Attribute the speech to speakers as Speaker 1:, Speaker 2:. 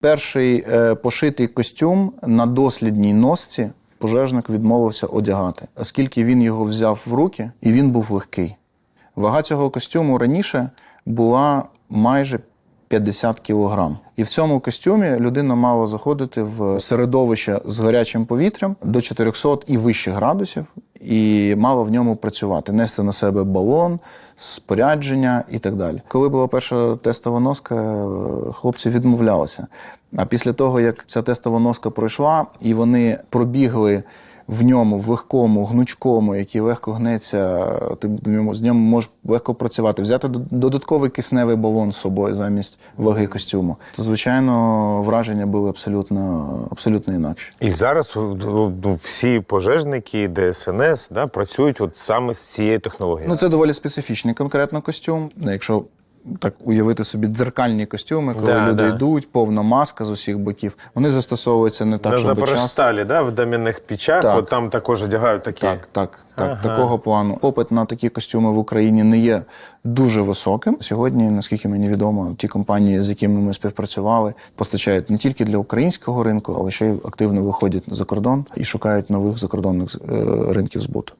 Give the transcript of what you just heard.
Speaker 1: Перший е, пошитий костюм на дослідній носці пожежник відмовився одягати, оскільки він його взяв в руки і він був легкий. Вага цього костюму раніше була майже 50 кілограм. І в цьому костюмі людина мала заходити в середовище з гарячим повітрям до 400 і вище градусів, і мала в ньому працювати, нести на себе балон, спорядження і так далі. Коли була перша тестова носка, е, хлопці відмовлялися. А після того, як ця тестова носка пройшла, і вони пробігли в ньому, в легкому, гнучкому, який легко гнеться, ти в ньому- з ньому можеш легко працювати, взяти додатковий кисневий балон з собою замість ваги костюму. То, звичайно, враження були абсолютно, абсолютно інакші.
Speaker 2: І зараз ну, всі пожежники, ДСНС да, працюють от саме з цією технологією.
Speaker 1: Ну, це доволі специфічний конкретно костюм. Якщо так уявити собі дзеркальні костюми, коли
Speaker 2: Да,
Speaker 1: люди
Speaker 2: да.
Speaker 1: йдуть, повна маска з усіх боків, вони застосовуються не так,
Speaker 2: На
Speaker 1: щоб.
Speaker 2: Запорожсталі, да, в дам'яних пічах,
Speaker 1: Так.
Speaker 2: от там також одягають такі.
Speaker 1: Так, так, так, такого плану. Попит на такі костюми в Україні не є дуже високим. Сьогодні, наскільки мені відомо, ті компанії, з якими ми співпрацювали, постачають не тільки для українського ринку, але ще й активно виходять за кордон і шукають нових закордонних е, ринків збуту.